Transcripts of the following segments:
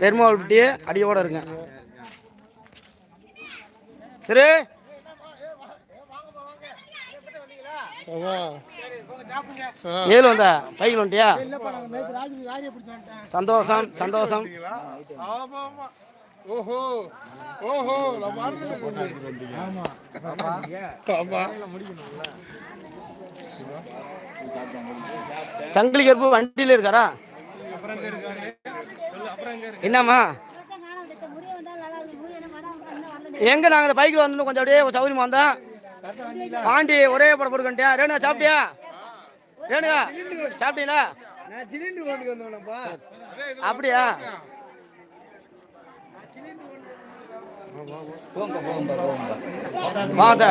பெருமாள்பட்டி அடியோட இருங்க. திரு ஏழு வந்த? பைக்கில் வந்துட்டியா? சந்தோஷம் சந்தோஷம். ஓஹோ ஓஹோ சங்கிலி கருப்பு வண்டியில் இருக்காரா? என்னம்மா? எங்க நாங்க இந்த பைக்கில் வந்து கொஞ்சம் அப்படியே சௌகரியமா வந்தோம். பாண்டி ஒரே படம் போட்டுக்கிட்டியா ரேணுகா சாப்பிட்டியா? ரேணுகா சாப்பிட்டீங்களா? அப்படியா? வாங்க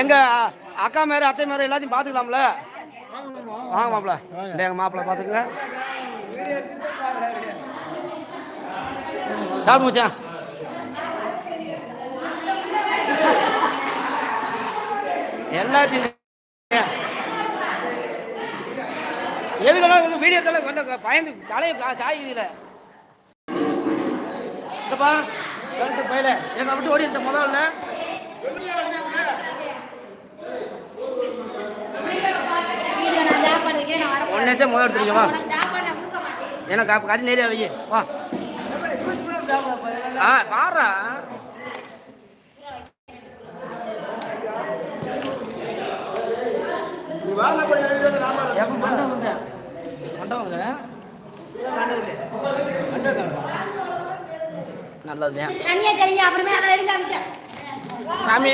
எங்க அக்கா மாரி அத்தை மாரி எல்லாத்தையும் பார்த்துக்கலாம்ல வாங்க மாப்பிள இந்த எங்க மாப்பிள பார்த்துக்குங்க சாப்பிடு மச்சான். எல்லாத்தையும் எதுக்கெல்லாம் வீடியோ எடுத்தாலும் கொஞ்சம் பயந்து தலையை சாயுதில்ல இல்லப்பா பையில. எங்க விட்டு ஓடி இருந்த முதல்ல. ஒன்னே முதல் எடுத்துருங்க வா. எனக்கு அப்போ கறி நேரியா வை வா. ஆ பாடுறா எப்போ மண்டபம் வந்தேன் மண்டபம் நல்லது தனியா சரிங்க அப்புறமே அதை எடுங்க சாமி.